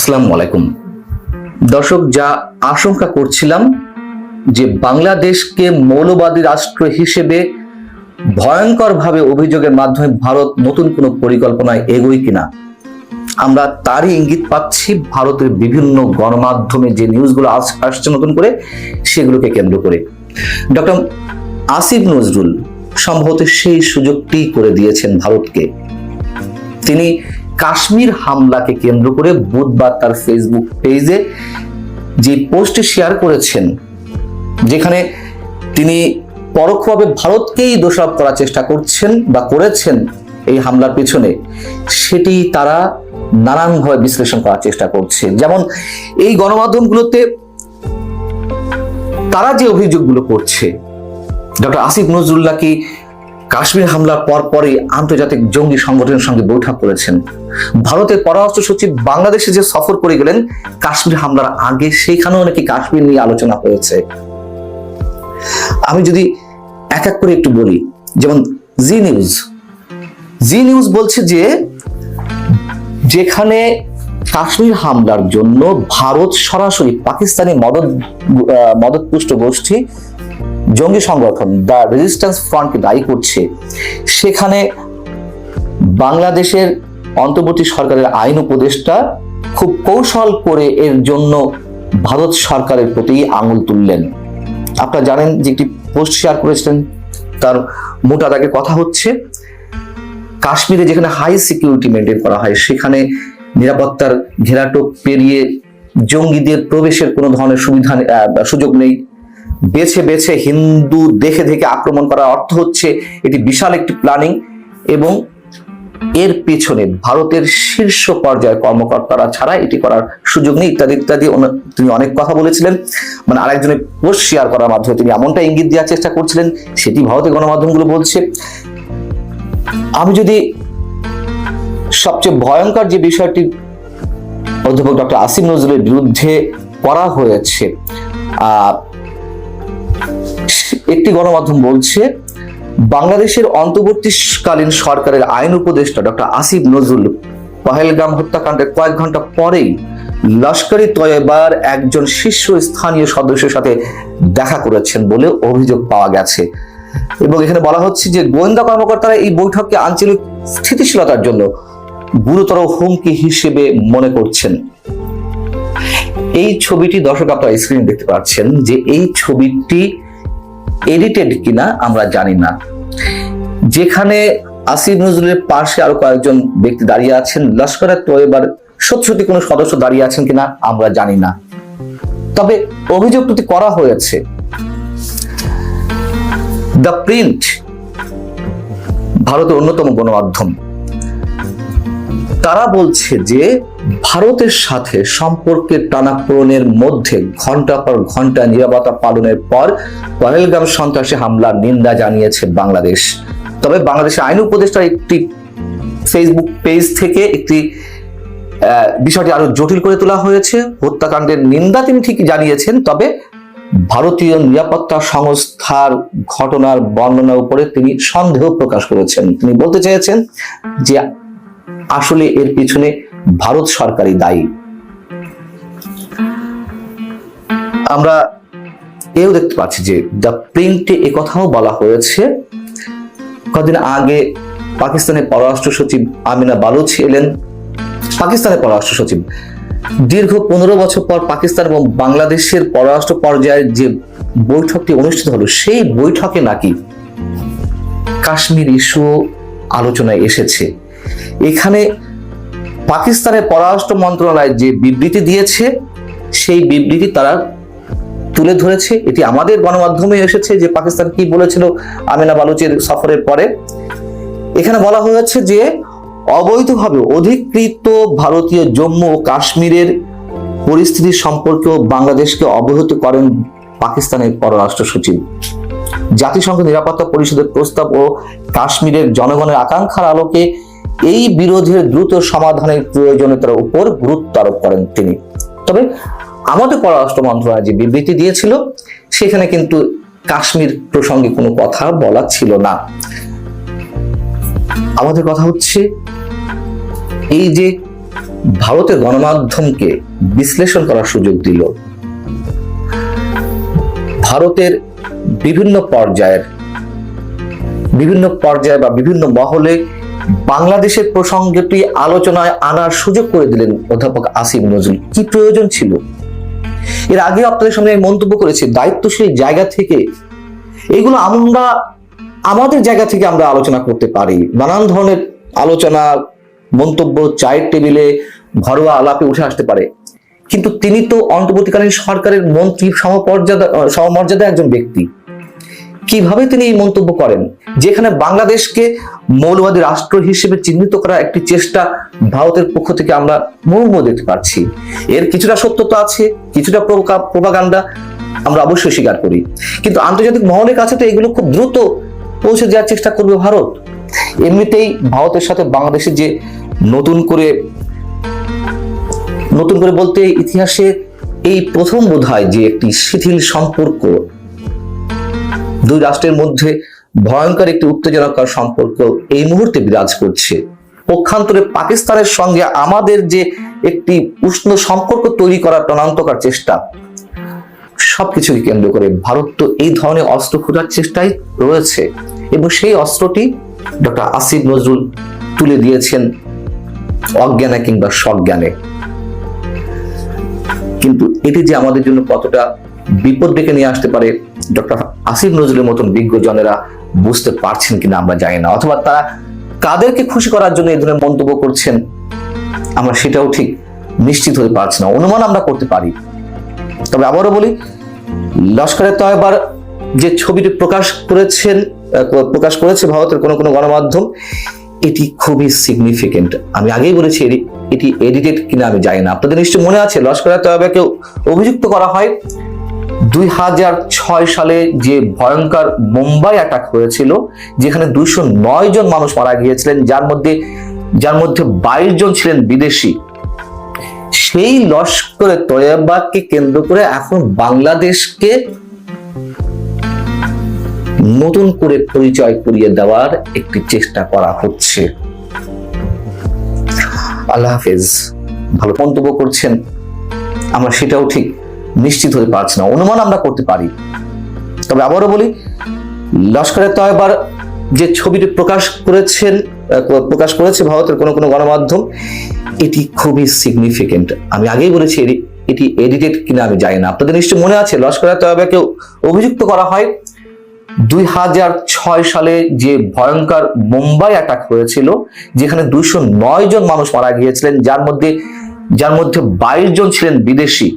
আসসালামু আলাইকুম। দর্শক, যা আশঙ্কা করছিলাম যে বাংলাদেশকে মৌলবাদী রাষ্ট্র হিসেবে ভয়ঙ্করভাবে অভিযোগের মাধ্যমে ভারত নতুন কোনো পরিকল্পনায় এগোয় কিনা, আমরা তারই ইঙ্গিত পাচ্ছি ভারতের বিভিন্ন গণমাধ্যমে যে নিউজগুলো আস- আসছে নতুন করে, সেগুলোকে কেন্দ্র করে। ডক্টর আসিফ নজরুল সম্ভবত সেই সুযোগটি করে দিয়েছেন ভারতকে। তিনি কাশ্মীর হামলাকে কেন্দ্র করে বুধবার তার ফেসবুক পেজে যে পোস্টটি শেয়ার করেছেন, যেখানে তিনি পরোক্ষভাবে ভারতকেই দোষারোপ করার চেষ্টা করছেন বা করেছেন এই হামলার পিছনে, সেটি তারা নানানভাবে বিশ্লেষণ করার চেষ্টা করছে। যেমন এই গণমাধ্যমগুলোতে তারা যে অভিযোগগুলো করছে, ডক্টর আসিফ নজরুল্লাহ কি কাশ্মীর হামলার পর পরই আন্তর্জাতিক জঙ্গি সংগঠনের সঙ্গে বৈঠক করেছেন। ভারতের পররাষ্ট্র সচিব বাংলাদেশে যে সফর করে গেলেন, কাশ্মীর হামলার আগে সেখানেও নাকি কাশ্মীর নিয়ে আলোচনা হয়েছে। আমি যদি এক এক করে একটু বলি, যেমন জি নিউজ। জি নিউজ বলছে যে, যেখানে কাশ্মীর হামলার জন্য ভারত সরাসরি পাকিস্তানি মদত মদতপুষ্ট গোষ্ঠী জঙ্গি সংগঠন দ্য রেজিস্ট্যান্স ফ্রন্টকে দায়ী করছে। সেখানে বাংলাদেশের অন্তর্বর্তী সরকারের আইন উপদেষ্টা খুব কৌশল করে এর জন্য ভারত সরকারের প্রতি আঙুল তুললেন। আপনারা জানেন যে একটি পোস্ট শেয়ার করেছিলেন, তার মোটা দাগে কথা হচ্ছে, কাশ্মীরে যেখানে হাই সিকিউরিটি মেনটেন করা হয়, সেখানে নিরাপত্তার ঘেরাটোপ পেরিয়ে জঙ্গিদের প্রবেশের কোনো ধরনের সুবিধা সুযোগ নেই। বেছে বেছে হিন্দু দেখে দেখে আক্রমণ করার অর্থ হচ্ছে এটি বিশাল একটি প্ল্যানিং এবং এর পেছনে ভারতের শীর্ষ পর্যায়ের কর্মকর্তারা ছাড়া এটি করার সুযোগ নেই ইত্যাদি ইত্যাদি। তিনি অনেক কথা বলেছিলেন। মানে আরেকজনের পোস্ট শেয়ার করার মাধ্যমে তিনি এমনটা ইঙ্গিত দেওয়ার চেষ্টা করছিলেন সেটি ভারতের গণমাধ্যমগুলো বলছে। আমি যদি সবচেয়ে ভয়ঙ্কর যে বিষয়টি অধ্যাপক ডক্টর আসিম নজরুলের বিরুদ্ধে করা হয়েছে আহ, একটি গণমাধ্যম বলছে, বাংলাদেশের অন্তর্বর্তীকালীন সরকারের আইন উপদেষ্টা ডক্টর আসিফ নজরুল পহেলগাম হত্যাকাণ্ডের কয়েক ঘণ্টা পরেই লস্করি তয়বার একজন শীর্ষ স্থানীয় সদস্যের সাথে দেখা করেছেন বলে অভিযোগ পাওয়া গেছে। এবং এখানে বলা হচ্ছে যে, গোয়েন্দা কর্মকর্তারা এই বৈঠককে আঞ্চলিক স্থিতিশীলতার জন্য গুরুতর হুমকি হিসেবে মনে করছেন। এই ছবিটি দর্শক আপনারা স্ক্রিনে দেখতে পাচ্ছেন যে, এই ছবিটি এডিটেড কিনা আমরা জানি না। যেখানে আসিফ নজরুলের পাশে আরও কয়েকজন ব্যক্তি দাঁড়িয়ে আছেন, লস্কর তৈবার সত্যি সত্যি কোনো সদস্য দাঁড়িয়ে আছেন কিনা আমরা জানি না। তবে অভিযোগটি করা হয়েছে, দ্য প্রিন্ট ভারতের অন্যতম গণমাধ্যম। তারা বলছে যে ভারতের সাথে সম্পর্কের টানাপোড়নের মধ্যে ঘণ্টা পর ঘণ্টা নিরাপত্তা পালনের পর পহেলগাম সন্ত্রাসী হামলার নিন্দা জানিয়েছে বাংলাদেশ। তবে বাংলাদেশের আইন উপদেষ্টার একটি ফেসবুক পেজ থেকে একটি বিষয়টি আরও জটিল করে তোলা হয়েছে। হত্যাকাণ্ডের নিন্দা তিনি ঠিকই জানিয়েছেন, তবে ভারতীয় নিরাপত্তা সংস্থার ঘটনার বর্ণনার উপরে তিনি সন্দেহ প্রকাশ করেছেন। তিনি বলতে চেয়েছেন যে আসলে এর পিছনে ভারত সরকারই দায়ী। আমরা এও দেখতে পাচ্ছি যে দ্য প্রিন্টে কথাও বলা হয়েছে। কদিন আগে পাকিস্তানের পররাষ্ট্র সচিব আমিনা বালুচ এলেন। পাকিস্তানের পররাষ্ট্র সচিব, দীর্ঘ পনেরো বছর পর পাকিস্তান এবং বাংলাদেশের পররাষ্ট্র পর্যায়ের যে বৈঠকটি অনুষ্ঠিত হলো, সেই বৈঠকে নাকি কাশ্মীর ইস্যু আলোচনায় এসেছে। এখানে পাকিস্তানের পররাষ্ট্র মন্ত্রণালয় যে বিবৃতি দিয়েছে, সেই বিবৃতি তারা তুলে ধরেছে। এটি আমাদের গণমাধ্যমে এসেছে যে পাকিস্তান কি বলেছিল আমিনা বালুচের সফরের পরে। এখানে বলা হয়েছে যে অবৈধভাবে অধিকৃত ভারতীয় জম্মু ও কাশ্মীরের পরিস্থিতি সম্পর্কেও বাংলাদেশকে অবহিত করেন পাকিস্তানের পররাষ্ট্র সচিব। জাতিসংঘ নিরাপত্তা পরিষদের প্রস্তাব ও কাশ্মীরের জনগণের আকাঙ্ক্ষার আলোকে এই বিরোধের দ্রুত সমাধানের প্রয়োজনীয়তার উপর গুরুত্ব আরোপ করেন তিনি। তবে আমাদের পররাষ্ট্র মন্ত্রণালয় যে বিবৃতি দিয়েছিল, সেখানে কিন্তু কাশ্মীর প্রসঙ্গে কোনো কথা বলা ছিল না। আমাদের কথা হচ্ছে, এই যে ভারতের গণমাধ্যমকে বিশ্লেষণ করার সুযোগ দিল, ভারতের বিভিন্ন পর্যায়ের, বিভিন্ন পর্যায়ে বা বিভিন্ন মহলে বাংলাদেশের প্রসঙ্গটি আলোচনায় আনার সুযোগ করে দিলেন অধ্যাপক আসিফ নজরুল। কি প্রয়োজন ছিল? এর আগে আপনাদের সামনে মন্তব্য করেছি, দায়িত্বশীল জায়গা থেকে। এগুলো আমরা, আমাদের জায়গা থেকে আমরা আলোচনা করতে পারি। নানান ধরনের আলোচনা, মন্তব্য, চায়ের টেবিলে ঘরোয়া আলাপে উঠে আসতে পারে। কিন্তু তিনি তো অন্তর্বর্তীকালীন সরকারের মন্ত্রী, সমপর্যাদা সমমর্যাদা একজন ব্যক্তি। কীভাবে তিনি এই মন্তব্য করেন? যেখানে বাংলাদেশকে মৌলবাদী রাষ্ট্র হিসেবে চিহ্নিত করার একটি চেষ্টা ভারতের পক্ষ থেকে আমরা মৌম দেখতে পাচ্ছি। এর কিছুটা সত্যতা আছে, কিছুটা প্রোপাগান্ডা আমরা অবশ্যই স্বীকার করি। কিন্তু আন্তর্জাতিক মহলের কাছে তো এগুলো খুব দ্রুত পৌঁছে দেওয়ার চেষ্টা করবে ভারত। এমনিতেই ভারতের সাথে বাংলাদেশের যে নতুন করে নতুন করে বলতে ইতিহাসে এই প্রথম বোধ যে একটি শিথিল সম্পর্ক দুই রাষ্ট্রের মধ্যে ভয়ঙ্কর একটি উত্তেজনাকর সম্পর্ক এই মুহূর্তে বিরাজ করছে। পক্ষান্তরে পাকিস্তানের সঙ্গে আমাদের যে একটি উষ্ণ সম্পর্ক তৈরি করার প্রাণান্তকার চেষ্টা, সবকিছুকে কেন্দ্র করে ভারত তো এই ধরনের অস্ত্র খোঁজার চেষ্টাই রয়েছে এবং সেই অস্ত্রটি ডক্টর আসিফ নজরুল তুলে দিয়েছেন অজ্ঞানে কিংবা সজ্ঞানে। কিন্তু এটি যে আমাদের জন্য কতটা বিপদ ডেকে নিয়ে আসতে পারে ডক্টর আসিফ নজরুলের মতন বিজ্ঞজনেরা বুঝতে পারছেন কিনা আমরা জানি না, অথবা তারা কাদেরকে খুশি করার জন্য এই ধরনের মন্তব্য করছেন, আমরা সেটাও ঠিক নিশ্চিত হতে পারছি না, অনুমান আমরা করতে পারি। তবে আবারও বলি, লস্করের তয়বার যে ছবিটি প্রকাশ করেছেন প্রকাশ করেছে ভারতের কোনো কোনো গণমাধ্যম, এটি খুবই সিগনিফিকেন্ট আমি আগেই বলেছি, এটি এডিটেড কিনা আমি জানি না। আপনাদের নিশ্চয় মনে আছে, লস্করের তয়বাকে অভিযুক্ত করা হয় দুই হাজার ছয় সালে যে ভয়ঙ্কর মুম্বাই অ্যাটাক হয়েছিল, যেখানে দুইশো নয় জন মানুষ মারা গিয়েছিলেন, যার মধ্যে যার মধ্যে বাইশ জন ছিলেন বিদেশি। সেই লস্করে তৈয়বাকে কেন্দ্র করে এখন বাংলাদেশকে নতুন করে পরিচয় করিয়ে দেওয়ার একটি চেষ্টা করা হচ্ছে। আল্লাহ হাফেজ, ভালো মন্তব্য করছেন। আমরা সেটাও ঠিক নিশ্চিত হতে পারছি না, অনুমান আমরা করতে পারি। তবে আবারও বলি লস্করের তয়বার যে ছবিটি প্রকাশ করেছেন প্রকাশ করেছে ভারতের কোনো কোনো গণমাধ্যম, এটি খুবই সিগনিফিকেন্ট আমি আগেই বলেছি, এটি এডিটেড কিনা আমি জানি না। আপনাদের নিশ্চয় মনে আছে লস্করের তয়বাকে অভিযুক্ত করা হয়। দুই হাজার ছয় সালে যে ভয়ঙ্কর মুম্বাই অ্যাটাক হয়েছিল, যেখানে দুইশো নয় জন মানুষ মারা গিয়েছিলেন, যার মধ্যে যার মধ্যে বাইশ জন ছিলেন বিদেশি।